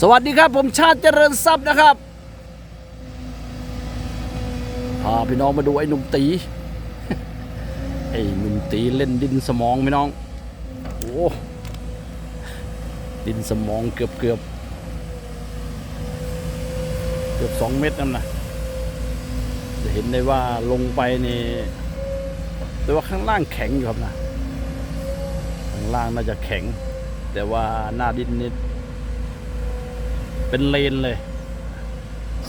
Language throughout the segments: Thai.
สวัสดีครับผมชาติเจริญทรัพย์นะครับพาพี่น้องมาดูไอ้หนุ่มตีไอ้หนุ่มตีเล่นดินสมองพี่น้องโอ้ดินสมองเกือบเกือบเกือบสองเมตรนั่นนะจะเห็นได้ว่าลงไปนี่แต่ว่าข้างล่างแข็งอยู่ครับนะข้างล่างน่าจะแข็ง แต่ว่าหน้าดินนี่ เป็นเลนเลย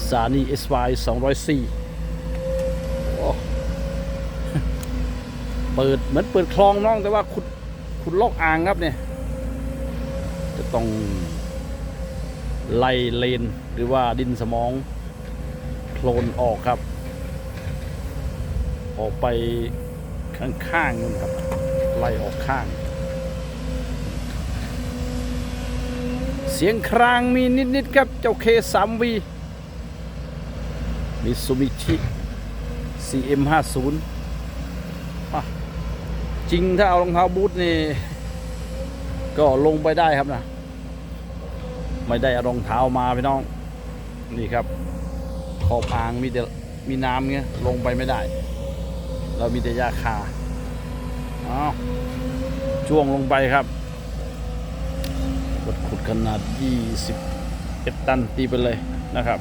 สานี SY 204โอ้เปิดเหมือนเปิดคลองน้องแต่ว่าขุดขุดลอกอ่างครับเนี่ย จะต้องไล่เลนหรือว่าดินสมองโคลนออกครับ ออกไปข้างๆนู่นครับ ไล่ออกข้าง เสียงครางมีนิด ๆ ครับ เจ้าเคสามวีมิซูมิชิ CM50 จริงถ้าเอารองเท้าบูทนี่ ก็ลงไปได้ครับนะ ไม่ได้เอารองเท้ามาพี่น้อง นี่ครับ ขอบอ่างมีแต่มีน้ำเงี้ยลงไปไม่ได้ เรามีแต่หญ้าคาอ้าวช่วงลงไปครับ รถขุดขนาด 21 ตันตีไปเลยนะครับ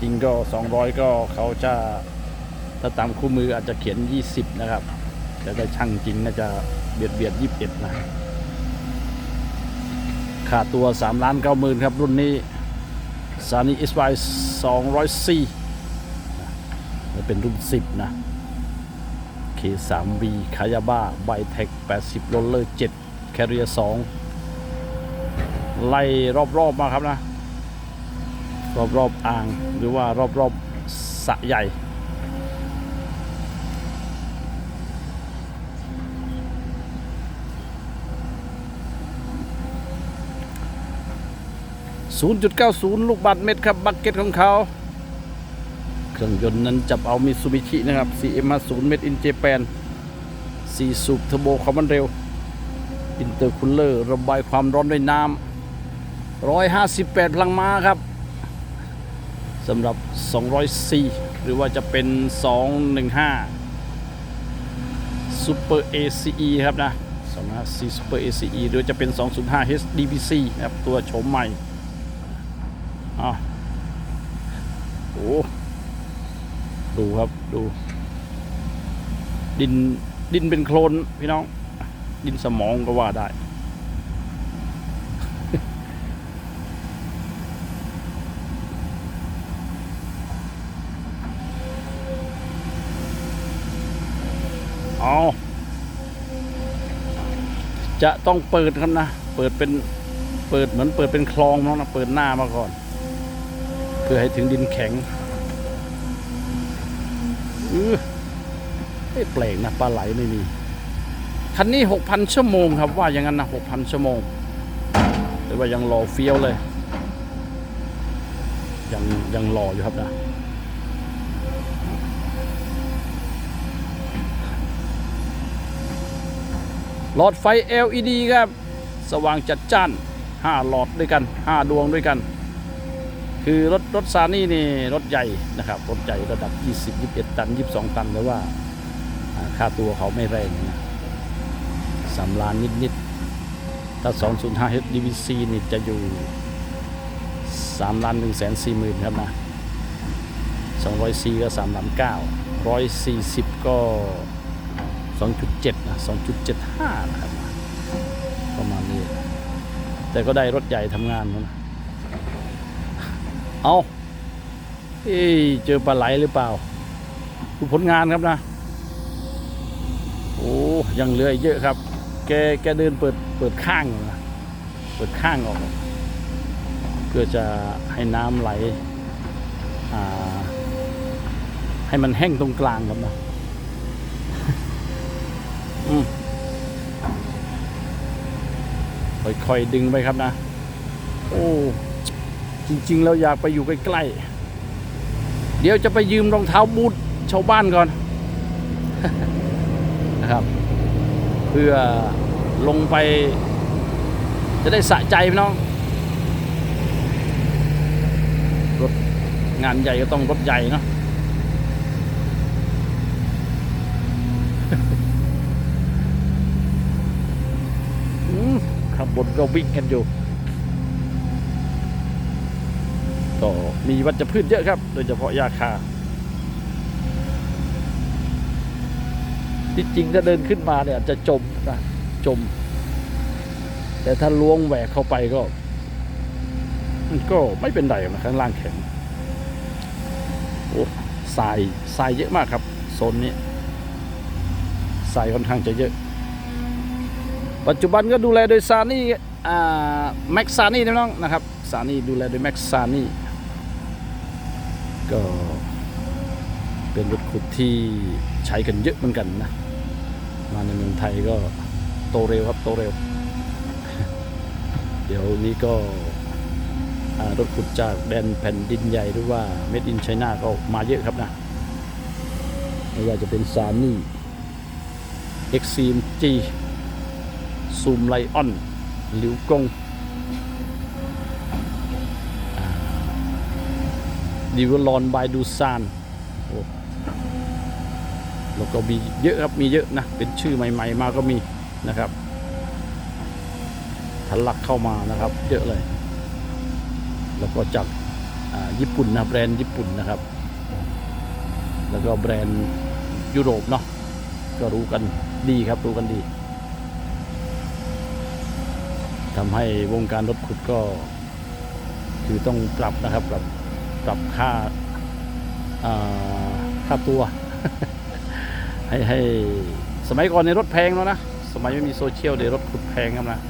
จริงก็ 200 ก็เขาจะถ้าตามคู่มืออาจจะเขียน 20 นะครับ แต่ได้ช่างจริงน่าจะเบียดเบียด 21 นะค่าตัว 3 ล้าน9หมื่นครับ รุ่นนี้ซานี SY 204และเป็นรุ่น 10 นะ K3V คายาบ้าไบเทค80โรลเลอร์7 Carrier 2 ไล่รอบๆมาครับนะ รอบๆอ่างหรือว่ารอบๆสะใหญ่ 0.90 ลูกบาทเมตรครับ บักเก็ตของเขา เครื่องยนต์นั้นจับเอามิซูบิชินะครับ CM50 Made in Japan 4สูบเทอร์โบความมันเร็วอินเตอร์คูลเลอร์ระบายความร้อนด้วยน้ำ 158 พลังม้าครับสำหรับ 204หรือว่าจะเป็น 215 Super ACE ครับนะ254 Super ACE หรือจะเป็น 205 HDBC นะครับ ตัวโฉมใหม่อ้าวโอ้ดูครับดู ดินดินเป็นโคลนพี่น้อง ดินสมองก็ว่าได้ เอาจะต้องเปิดครับนะ เปิดเป็นเปิดเหมือนเปิดเป็นคลองน้องนะเปิดหน้ามาก่อน เพื่อให้ถึงดินแข็งเออเอ้ยแปลกนะปลาไหลไม่มี คันนี้หกพันชั่วโมงครับว่าอย่างนั้นนะหกพันชั่วโมง แต่ว่ายังรอเฟี้ยวเลย ยังยังรออยู่ครับนะ หลอดไฟ LED ครับ สว่างจัดจ้าน 5 หลอดด้วยกัน 5 ดวงด้วยกัน คือรถรถซานี่นี่รถใหญ่นะครับรถใหญ่ระดับ 20 21 ตัน 22 ตันแต่ว่าค่าตัวเขาไม่แรงนะสามล้านนิดๆ ถ้า 205 HDVC นี่จะอยู่ 3 ล้าน1แสน4หมื่นครับนะ 200C ก็3ล้าน9 140 ก็ 2.7นะ2.75 นะครับ ประมาณนี้ แต่ก็ได้รถใหญ่ทำงานนะเอาเอ้เจอปลาไหลหรือเปล่าดูผลงานครับนะ โอ้ยังเหลืออีกเยอะครับ แกแกเดินเปิดเปิดข้างนะเปิดข้างออก เพื่อจะให้น้ำไหลให้มันแห้งตรงกลางครับนะ ค่อยๆดึงไปครับนะ โอ้ จริง ๆ เราอยากไปอยู่ใกล้ๆ เดี๋ยวจะไปยืมรองเท้าบูทชาวบ้านก่อน นะครับ เพื่อลงไป จะได้สะใจพี่น้อง รถงานใหญ่ก็ต้องรถใหญ่เนาะ อืมข้างบนก็วิ่งกันอยู่ก็มีวัชพืชเยอะครับ โดยเฉพาะยาคาที่จริงถ้าเดินขึ้นมาเนี่ยจจะจมนะจม แต่ถ้าล้วงแหวกเข้าไปก็มันก็ไม่เป็นไรนะข้างล่างแข็งโอ้ทรายทรายเยอะมากครับโซนนี้ทรายค่อนข้างจะเยอะ ปัจจุบันก็ดูแลโดยซานี่แม็กซานี่น้องนะครับซานี่ดูแลโดยแม็กซานี่ก็เป็นรถขุดที่ใช้กันเยอะเหมือนกันนะ มาในเมืองไทยก็โตเร็วครับโตเร็ว เดี๋ยวนี้ก็รถขุดจากแดนแผ่นดินใหญ่หรือว่าเม็ดอินไชน่าก็มาเยอะครับนะไม่ว่าจะเป็นซานี่ Extreme G ซูมไลออนหลิวกงดิวลอนบายดูซานโอ้แล้วก็มีเยอะครับ มีเยอะนะ เป็นชื่อใหม่ ๆ มาก็มีนะครับทะลักเข้ามานะครับ เยอะเลย แล้วก็จากญี่ปุ่นนะ แบรนด์ญี่ปุ่นนะครับ แล้วก็แบรนด์ยุโรปเนาะก็รู้กันดีครับ รู้กันดี ทำให้วงการรถขุดก็คือต้องปรับนะครับ ปรับปรับค่าค่าตัว ให้ให้สมัยก่อนในรถแพงแล้วนะ สมัยไม่มีโซเชียลในรถขุดแพงครับนะ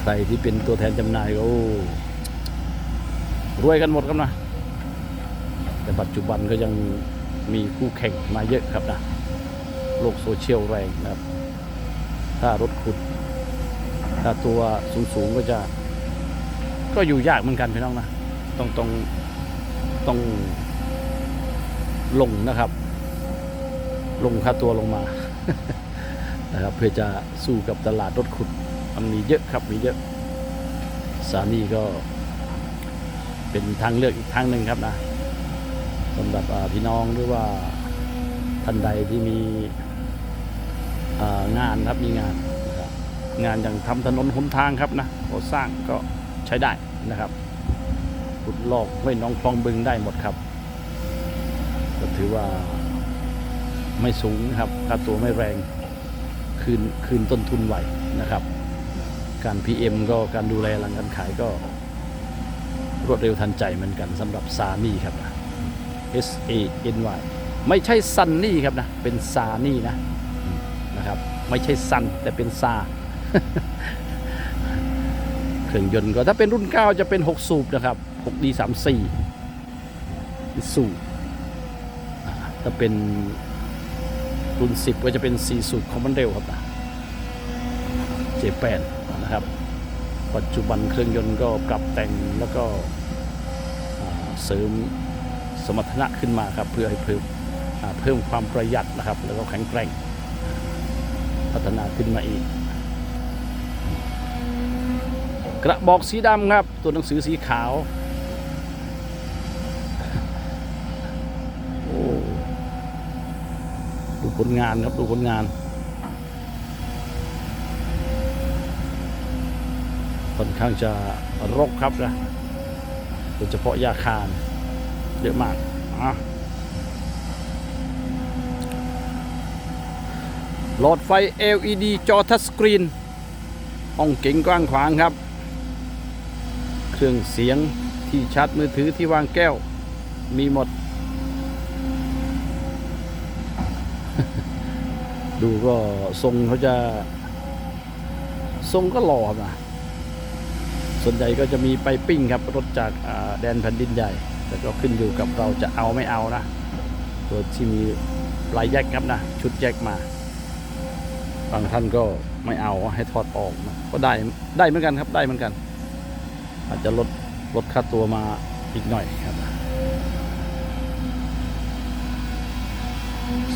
ใครที่เป็นตัวแทนจำหน่ายก็รวยกันหมดครับนะ แต่ปัจจุบันก็ยังมีคู่แข่งมาเยอะครับนะ โลกโซเชียลแรงนะครับ ถ้ารถขุด ถ้าตัวสูงๆก็จะ ก็อยู่ยากเหมือนกันพี่น้องนะต้องต้องต้องลงนะครับ ลงค่าตัวลงมานะครับเพื่อจะสู้กับตลาดรถขุดมันมีเยอะครับมีเยอะ สานี่ก็เป็นทางเลือกอีกทางหนึ่งครับนะสำหรับพี่น้องหรือว่าท่านใดที่มี งานครับมีงานนะครับงานอย่างทำถนนหนทางครับนะก่อสร้างก็ใช้ได้นะครับขุดลอกห้วยน้องคลองบึงได้หมดครับ ก็ถือว่าไม่สูงนะครับค่าตัวไม่แรงคืนคืนต้นทุนไหวนะครับ การ PM ก็การดูแลหลังการขายก็รวดเร็วทันใจเหมือนกันสำหรับซานี่ครับ S A N Y ไม่ใช่ซันนี่ครับนะ เป็นซานี่นะ นะครับ ไม่ใช่ซันแต่เป็นซาเครื่องยนต์ก็ถ้าเป็นรุ่น 9 จะเป็น 6 สูบนะครับ 6D34 สูบอ่าถ้าเป็นรุ่น 10 ก็จะเป็น 4 สูบคอมมานเดลครับเจแปนนะครับ ปัจจุบันเครื่องยนต์ก็ปรับแต่งแล้วก็เสริมสมรรถนะขึ้นมาครับ เพื่อให้เพิ่มเพิ่มความประหยัดนะครับ แล้วก็แข็งแกร่ง พัฒนาขึ้นมาอีก กระบอกสีดำครับ ตัวหนังสือสีขาว โอ้ดูผลงานครับ ดูผลงานค่อนข้างจะรกครับนะโดยเฉพาะยาคารเยอะมากอะ หลอดไฟ LED จอทัชสกรีน ห้องเก๋งกว้างขวางครับ เครื่องเสียงที่ชาร์จมือถือที่วางแก้ว มีหมด ดูก็ทรงเขาจะ ทรงก็หล่อนะส่วนใหญ่ก็จะมีไปปิ้งครับ รถจากแดนแผ่นดินใหญ่ แต่ก็ขึ้นอยู่กับเราจะเอาไม่เอานะ ตัวที่มีลายแยกครับนะ ชุดแยกมา บางท่านก็ไม่เอาให้ถอดออกนะก็ได้ได้เหมือนกันครับได้เหมือนกัน อาจจะลดลดค่าตัวมาอีกหน่อยครับ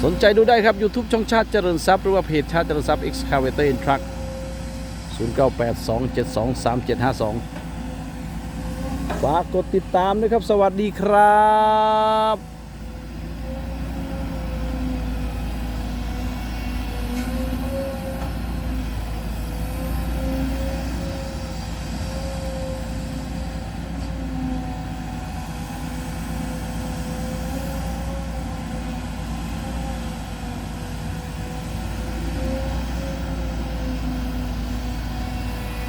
สนใจดูได้ครับ YouTube ช่องชาติเจริญทรัพย์หรือว่าเพจชาติเจริญทรัพย์ Excavator in Truck 0982723752 ฝากกดติดตามด้วยครับ สวัสดีครับ